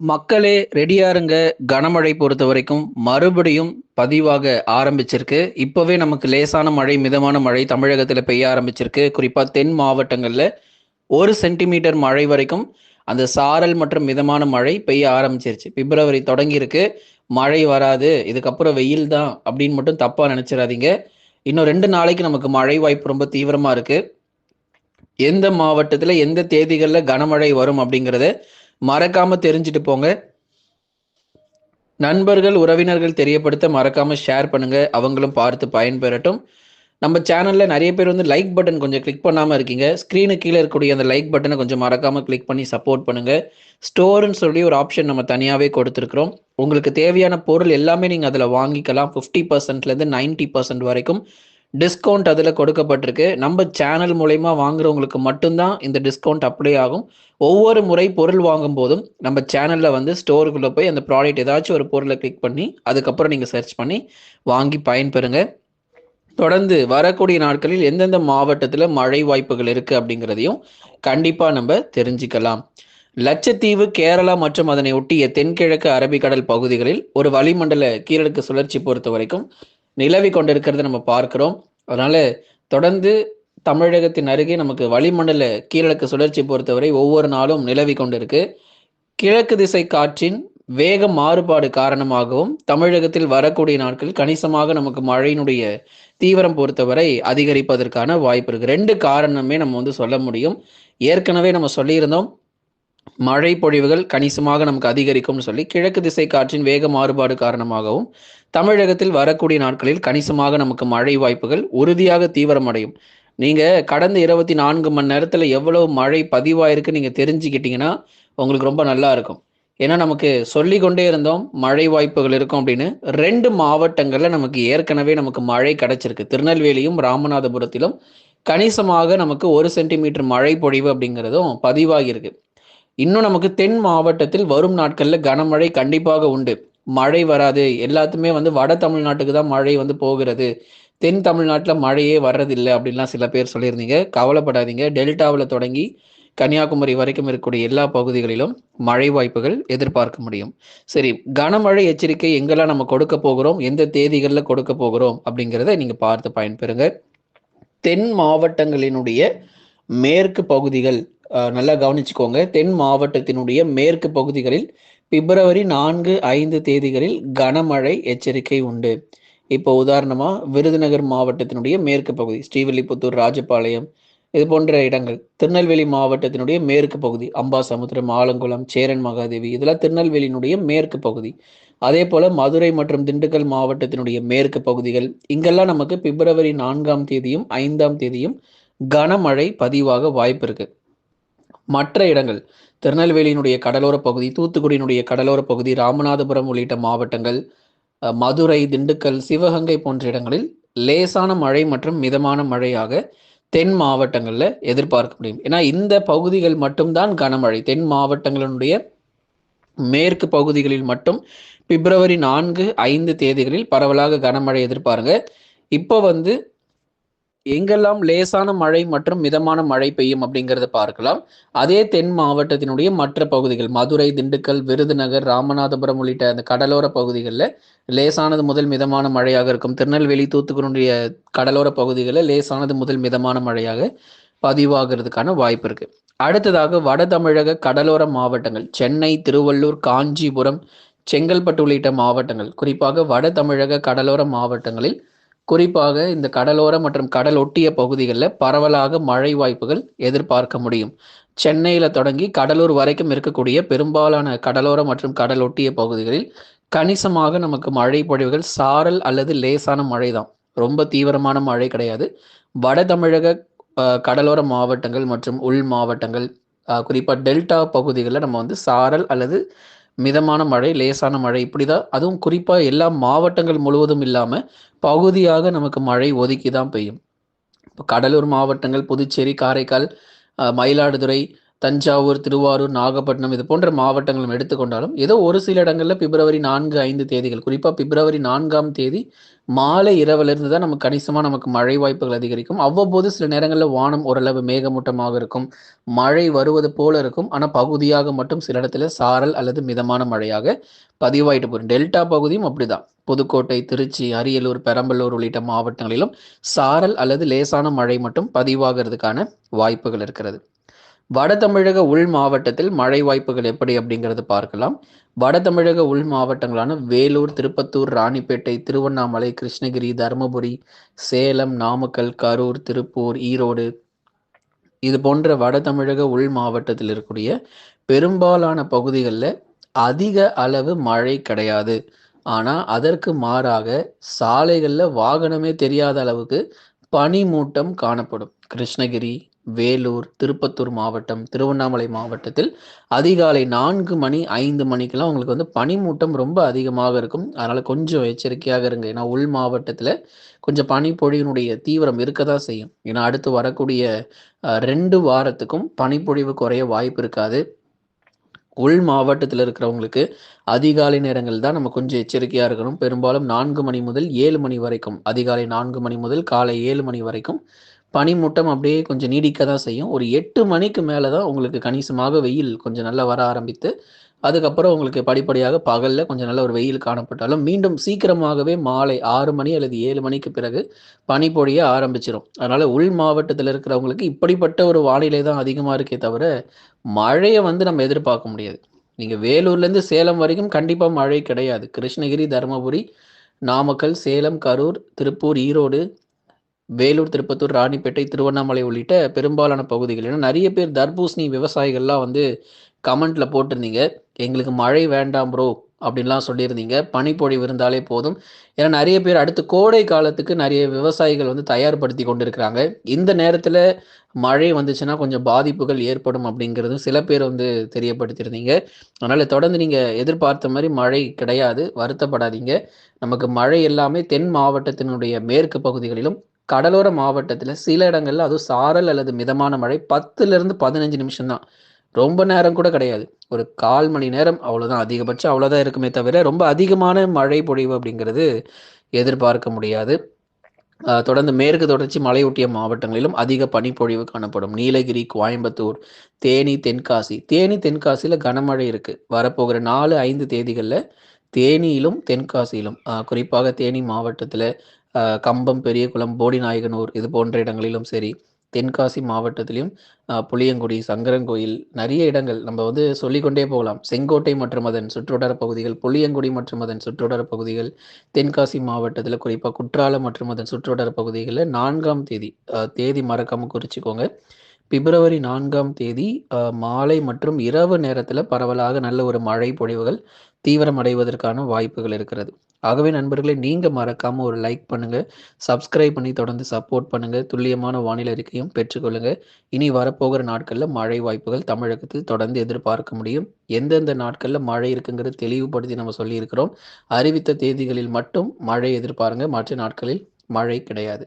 மக்களே ரெடியா இருங்க கனமழை பொறுத்த வரைக்கும் மறுபடியும் பதிவாக ஆரம்பிச்சிருக்கு. இப்பவே நமக்கு லேசான மழை மிதமான மழை தமிழகத்துல பெய்ய ஆரம்பிச்சிருக்கு. குறிப்பா தென் மாவட்டங்கள்ல ஒரு சென்டிமீட்டர் மழை வரைக்கும் அந்த சாரல் மற்றும் மிதமான மழை பெய்ய ஆரம்பிச்சிருச்சு. பிப்ரவரி தொடங்கி இருக்கு மழை வராது. இதுக்கப்புறம் வெயில் தான் அப்படின்னு மட்டும் தப்பா நினைச்சிடாதீங்க. இன்னும் ரெண்டு நாளைக்கு நமக்கு மழை வாய்ப்பு ரொம்ப தீவிரமா இருக்கு. எந்த மாவட்டத்துல எந்த தேதிகளில் கனமழை வரும் அப்படிங்கறத மறக்காம தெரிஞ்சுட்டு போங்க. நண்பர்கள் உறவினர்கள் தெரியப்படுத்த மறக்காம ஷேர் பண்ணுங்க. அவங்களும் பார்த்து பயன்பெறட்டும். நம்ம சேனல்ல நிறைய பேர் வந்து லைக் பட்டன் கொஞ்சம் கிளிக் பண்ணாம இருக்கீங்க. ஸ்க்ரீனு கீழே இருக்கக்கூடிய அந்த லைக் பட்டனை கொஞ்சம் மறக்காம கிளிக் பண்ணி சப்போர்ட் பண்ணுங்க. ஸ்டோர்னு சொல்லி ஒரு ஆப்ஷன் நம்ம தனியாவே கொடுத்துருக்குறோம். உங்களுக்கு தேவையான பொருள் எல்லாமே நீங்க அதுல வாங்கிக்கலாம். ஃபிஃப்டி பர்சன்ட்லேருந்து நைன்டி பர்சன்ட் வரைக்கும் டிஸ்கவுண்ட் அதில் கொடுக்கப்பட்டிருக்கு. நம்ம சேனல் மூலயமா வாங்குறவங்களுக்கு மட்டும்தான் இந்த டிஸ்கவுண்ட் அப்ளை ஆகும். ஒவ்வொரு முறை பொருள் வாங்கும் போதும் நம்ம சேனலில் வந்து ஸ்டோருக்குள்ளே போய் அந்த ப்ராடக்ட் ஏதாச்சும் ஒரு பொருளை கிளிக் பண்ணி அதுக்கப்புறம் நீங்கள் சர்ச் பண்ணி வாங்கி பயன்பெறுங்க. தொடர்ந்து வரக்கூடிய நாட்களில் எந்தெந்த மாவட்டத்தில் மழை வாய்ப்புகள் இருக்குது அப்படிங்கிறதையும் கண்டிப்பாக நம்ம தெரிஞ்சுக்கலாம். லட்சத்தீவு கேரளா மற்றும் அதனை ஒட்டிய தென்கிழக்கு அரபிக்கடல் பகுதிகளில் ஒரு வளிமண்டல கீழடுக்கு சுழற்சி பொறுத்த வரைக்கும் நிலவி கொண்டிருக்கிறத நம்ம பார்க்கிறோம். அதனால தொடர்ந்து தமிழகத்தின் அருகே நமக்கு வளிமண்டல கீழக்கு சுழற்சி பொறுத்தவரை ஒவ்வொரு நாளும் நிலவி கொண்டிருக்கு. கிழக்கு திசை காற்றின் வேக மாறுபாடு காரணமாகவும் தமிழகத்தில் வரக்கூடிய நாட்கள் கணிசமாக நமக்கு மழையினுடைய தீவிரம் பொறுத்தவரை அதிகரிப்பதற்கான வாய்ப்பு இருக்கு. ரெண்டு காரணமே நம்ம வந்து சொல்ல முடியும். ஏற்கனவே நம்ம சொல்லியிருந்தோம். மழை பொழிவுகள் கணிசமாக நமக்கு அதிகரிக்கும்னு சொல்லி கிழக்கு திசை காற்றின் வேக மாறுபாடு காரணமாகவும் தமிழகத்தில் வரக்கூடிய நாட்களில் கணிசமாக நமக்கு மழை வாய்ப்புகள் உறுதியாக தீவிரமடையும். நீங்க கடந்த இருபத்தி நான்கு மணி நேரத்துல எவ்வளவு மழை பதிவாயிருக்கு நீங்க தெரிஞ்சுக்கிட்டீங்கன்னா உங்களுக்கு ரொம்ப நல்லா இருக்கும். ஏன்னா நமக்கு சொல்லி கொண்டே இருந்தோம் மழை வாய்ப்புகள் இருக்கும் அப்படின்னு. ரெண்டு மாவட்டங்கள்ல நமக்கு ஏற்கனவே நமக்கு மழை கிடைச்சிருக்கு. திருநெல்வேலியும் ராமநாதபுரத்திலும் கணிசமாக நமக்கு ஒரு சென்டிமீட்டர் மழை பொழிவு அப்படிங்கிறதும் பதிவாகியிருக்கு. இன்னும் நமக்கு தென் மாவட்டத்தில் வரும் நாட்களில் கனமழை கண்டிப்பாக உண்டு. மழை வராது. எல்லாத்துமே வந்து வட தமிழ்நாட்டுக்கு தான் மழை வந்து போகிறது. தென் தமிழ்நாட்டில் மழையே வர்றதில்லை அப்படின்லாம் சில பேர் சொல்லியிருந்தீங்க. கவலைப்படாதீங்க. டெல்டாவில் தொடங்கி கன்னியாகுமரி வரைக்கும் இருக்கக்கூடிய எல்லா பகுதிகளிலும் மழை வாய்ப்புகள் எதிர்பார்க்க முடியும். சரி கனமழை எச்சரிக்கை எங்கெல்லாம் நம்ம கொடுக்க போகிறோம்? எந்த தேதிகளில் கொடுக்க போகிறோம்? அப்படிங்கிறத நீங்கள் பார்த்து பயன்பெறுங்க. தென் மாவட்டங்களினுடைய மேற்கு பகுதிகள் நல்லா கவனிச்சுக்கோங்க. தென் மாவட்டத்தினுடைய மேற்கு பகுதிகளில் பிப்ரவரி நான்கு ஐந்து தேதிகளில் கனமழை எச்சரிக்கை உண்டு. இப்போ உதாரணமாக விருதுநகர் மாவட்டத்தினுடைய மேற்கு பகுதி ஸ்ரீவில்லிபுத்தூர் ராஜபாளையம் இது போன்ற இடங்கள். திருநெல்வேலி மாவட்டத்தினுடைய மேற்கு பகுதி அம்பாசமுத்திரம் ஆலங்குளம் சேரன் மகாதேவி இதெல்லாம் திருநெல்வேலியினுடைய மேற்கு பகுதி. அதே போல மதுரை மற்றும் திண்டுக்கல் மாவட்டத்தினுடைய மேற்கு பகுதிகள். இங்கெல்லாம் நமக்கு பிப்ரவரி நான்காம் தேதியும் ஐந்தாம் தேதியும் கனமழை பதிவாக வாய்ப்பு இருக்குது மற்ற இடங்கள் திருநெல்வேலியினுடைய கடலோர பகுதி தூத்துக்குடியினுடைய கடலோர பகுதி ராமநாதபுரம் உள்ளிட்ட மாவட்டங்கள் மதுரை திண்டுக்கல் சிவகங்கை போன்ற இடங்களில் லேசான மழை மற்றும் மிதமான மழையாக தென் மாவட்டங்களில் எதிர்பார்க்க முடியும். ஏன்னா இந்த பகுதிகள் மட்டும்தான் கனமழை. தென் மாவட்டங்களினுடைய மேற்கு பகுதிகளில் மட்டும் பிப்ரவரி நான்கு ஐந்து தேதிகளில் பரவலாக கனமழை எதிர்பாருங்க. இப்போ வந்து எங்கெல்லாம் லேசான மழை மற்றும் மிதமான மழை பெய்யும் அப்படிங்கிறத பார்க்கலாம். அதே தென் மாவட்டத்தினுடைய மற்ற பகுதிகள் மதுரை திண்டுக்கல் விருதுநகர் ராமநாதபுரம் உள்ளிட்ட அந்த கடலோர பகுதிகளில் லேசானது முதல் மிதமான மழையாக இருக்கும். திருநெல்வேலி தூத்துக்குடியுடைய கடலோர பகுதிகளில் லேசானது முதல் மிதமான மழையாக பதிவாகிறதுக்கான வாய்ப்பு இருக்கு. அடுத்ததாக வட தமிழக கடலோர மாவட்டங்கள் சென்னை திருவள்ளூர் காஞ்சிபுரம் செங்கல்பட்டு உள்ளிட்ட மாவட்டங்கள் குறிப்பாக வட தமிழக கடலோர மாவட்டங்களில் குறிப்பாக இந்த கடலோர மற்றும் கடல் ஒட்டிய பகுதிகளில் பரவலாக மழை வாய்ப்புகள் எதிர்பார்க்க முடியும். சென்னையில் தொடங்கி கடலூர் வரைக்கும் இருக்கக்கூடிய பெரும்பாலான கடலோர மற்றும் கடல் ஒட்டிய பகுதிகளில் கணிசமாக நமக்கு மழை பொழிவுகள் சாரல் அல்லது லேசான மழை தான் ரொம்ப தீவிரமான மழை கிடையாது. வட தமிழக கடலோர மாவட்டங்கள் மற்றும் உள் மாவட்டங்கள் குறிப்பாக டெல்டா பகுதிகளில் நம்ம வந்து சாரல் அல்லது மிதமான மழை லேசான மழை இப்படி தான் அதுவும் குறிப்பாக எல்லா மாவட்டங்கள் முழுவதும் இல்லாமல் பகுதியாக நமக்கு மழை ஒதுக்கி தான் பெய்யும். இப்போ கடலூர் மாவட்டங்கள் புதுச்சேரி காரைக்கால் மயிலாடுதுறை தஞ்சாவூர் திருவாரூர் நாகப்பட்டினம் இது போன்ற மாவட்டங்களும் எடுத்துக்கொண்டாலும் ஏதோ ஒரு சில இடங்களில் பிப்ரவரி நான்கு ஐந்து தேதிகள் குறிப்பாக பிப்ரவரி நான்காம் தேதி மாலை இரவிலிருந்து தான் நமக்கு கணிசமாக நமக்கு மழை வாய்ப்புகள் அதிகரிக்கும். அவ்வப்போது சில நேரங்களில் வானம் ஓரளவு மேகமூட்டமாக இருக்கும். மழை வருவது போல இருக்கும். ஆனால் பகுதியாக மட்டும் சில இடத்துல சாரல் அல்லது மிதமான மழையாக பதிவாயிட்டு போகும். டெல்டா பகுதியும் அப்படிதான். புதுக்கோட்டை திருச்சி அரியலூர் பெரம்பலூர் உள்ளிட்ட மாவட்டங்களிலும் சாரல் அல்லது லேசான மழை மட்டும் பதிவாகிறதுக்கான வாய்ப்புகள் இருக்கிறது. வட தமிழக உள் மாவட்டத்தில் மழை வாய்ப்புகள் எப்படி அப்படிங்கிறது பார்க்கலாம். வட தமிழக உள் மாவட்டங்களான வேலூர் திருப்பத்தூர் ராணிப்பேட்டை திருவண்ணாமலை கிருஷ்ணகிரி தருமபுரி சேலம் நாமக்கல் கரூர் திருப்பூர் ஈரோடு. இது போன்ற வட தமிழக உள் மாவட்டத்தில் இருக்கக்கூடிய பெரும்பாலான பகுதிகளில் அதிக அளவு மழை கிடையாது. ஆனால் அதற்கு மாறாக சாலைகளில் வாகனமே தெரியாத அளவுக்கு பனிமூட்டம் காணப்படும். கிருஷ்ணகிரி வேலூர் திருப்பத்தூர் மாவட்டம் திருவண்ணாமலை மாவட்டத்தில் அதிகாலை நான்கு மணி ஐந்து மணிக்கெல்லாம் உங்களுக்கு வந்து பனிமூட்டம் ரொம்ப அதிகமாக இருக்கும். அதனால் கொஞ்சம் எச்சரிக்கையாக இருங்க. ஏன்னா உள் மாவட்டத்தில் கொஞ்சம் பனிப்பொழிவினுடைய தீவிரம் இருக்க தான் செய்யும். ஏன்னா அடுத்து வரக்கூடிய ரெண்டு வாரத்துக்கும் பனிப்பொழிவு குறைய வாய்ப்பு இருக்காது. உள் மாவட்டத்தில் இருக்கிறவங்களுக்கு அதிகாலை நேரங்கள் தான் நம்ம கொஞ்சம் எச்சரிக்கையாக இருக்கணும். பெரும்பாலும் நான்கு மணி முதல் ஏழு மணி வரைக்கும் அதிகாலை நான்கு மணி முதல் காலை ஏழு மணி வரைக்கும் பனிமூட்டம் அப்படியே கொஞ்சம் நீடிக்க தான் செய்யும். ஒரு எட்டு மணிக்கு மேலே தான் உங்களுக்கு கணிசமாக வெயில் கொஞ்சம் நல்லா வர ஆரம்பித்து அதுக்கப்புறம் உங்களுக்கு படிப்படியாக பகலில் கொஞ்சம் நல்ல ஒரு வெயில் காணப்பட்டாலும் மீண்டும் சீக்கிரமாகவே மாலை ஆறு மணி அல்லது ஏழு மணிக்கு பிறகு பனி பொழிய ஆரம்பிச்சிடும் அதனால் உள் மாவட்டத்தில் இருக்கிறவங்களுக்கு இப்படிப்பட்ட ஒரு வானிலை தான் அதிகமாக இருக்கே தவிர மழையை வந்து நம்ம எதிர்பார்க்க முடியாது. நீங்கள் வேலூர்லேருந்து சேலம் வரைக்கும் கண்டிப்பாக மழை கிடையாது. கிருஷ்ணகிரி தருமபுரி நாமக்கல் சேலம் கரூர் திருப்பூர் ஈரோடு வேலூர் திருப்பத்தூர் ராணிப்பேட்டை திருவண்ணாமலை உள்ளிட்ட பெரும்பாலான பகுதிகள். ஏன்னா நிறைய பேர் தர்பூசணி விவசாயிகள்லாம் வந்து கமெண்ட்ல போட்டிருந்தீங்க. எங்களுக்கு மழை வேண்டாம் ப்ரோ அப்படின்லாம் சொல்லியிருந்தீங்க. பனிப்பொழிவு இருந்தாலே போதும். ஏன்னா நிறைய பேர் அடுத்து கோடை காலத்துக்கு நிறைய விவசாயிகள் வந்து தயார்படுத்தி கொண்டிருக்கிறாங்க. இந்த நேரத்தில் மழை வந்துச்சுன்னா கொஞ்சம் பாதிப்புகள் ஏற்படும் அப்படிங்கிறது சில பேர் வந்து தெரியப்படுத்தியிருந்தீங்க. அதனால் தொடர்ந்து நீங்கள் எதிர்பார்த்த மாதிரி மழை கிடையாது. வருத்தப்படாதீங்க. நமக்கு மழை எல்லாமே தென் மாவட்டத்தினுடைய மேற்கு பகுதிகளிலும் கடலோர மாவட்டத்தில் சில இடங்களில் அதுவும் சாரல் அல்லது மிதமான மழை பத்துலேருந்து பதினஞ்சு நிமிஷம் தான் ரொம்ப நேரம் கூட கிடையாது. ஒரு கால் மணி நேரம் அவ்வளோதான் அதிகபட்சம் அவ்வளோதான் இருக்குமே தவிர ரொம்ப அதிகமான மழை பொழிவு அப்படிங்கிறது எதிர்பார்க்க முடியாது. தொடர்ந்து மேற்கு தொடர்ச்சி மலையொட்டிய மாவட்டங்களிலும் அதிக பனிப்பொழிவு காணப்படும். நீலகிரி கோயம்புத்தூர் தேனி தென்காசி. தேனி தென்காசியில் கனமழை இருக்குது வரப்போகிற நாலு ஐந்து தேதிகளில் தேனியிலும் தென்காசியிலும் குறிப்பாக தேனி மாவட்டத்தில் கம்பம் பெரியகுளம் போடிநாயகனூர் இது போன்ற இடங்களிலும் சரி தென்காசி மாவட்டத்திலையும் புளியங்குடி சங்கரங்கோயில் நிறைய இடங்கள் நம்ம வந்து சொல்லிக்கொண்டே போகலாம். செங்கோட்டை மற்றும் அதன் சுற்றுவட்டார பகுதிகள் புளியங்குடி மற்றும் அதன் சுற்றுவட்டார பகுதிகள் தென்காசி மாவட்டத்தில் குறிப்பாக குற்றாலம் மற்றும் அதன் சுற்றுவட்டார பகுதிகளில் நான்காம் தேதி தேதி மறக்காம குறிச்சிக்கோங்க. பிப்ரவரி நான்காம் தேதி மாலை மற்றும் இரவு நேரத்தில் பரவலாக நல்ல ஒரு மழை பொழிவுகள் தீவிரமடைவதற்கான வாய்ப்புகள் இருக்கிறது. ஆகவே நண்பர்களே நீங்கள் மறக்காமல் ஒரு லைக் பண்ணுங்கள் சப்ஸ்கிரைப் பண்ணி தொடர்ந்து சப்போர்ட் பண்ணுங்கள் துல்லியமான வானிலை அறிக்கையும் பெற்றுக்கொள்ளுங்கள் இனி வரப்போகிற நாட்களில் மழை வாய்ப்புகள் தமிழகத்தில் தொடர்ந்து எதிர்பார்க்க முடியும். எந்தெந்த நாட்களில் மழை இருக்குங்கிறது தெளிவுபடுத்தி நம்ம சொல்லியிருக்கிறோம். அறிவித்த தேதிகளில் மட்டும் மழை எதிர்பாருங்க மற்ற நாட்களில் மழை கிடையாது.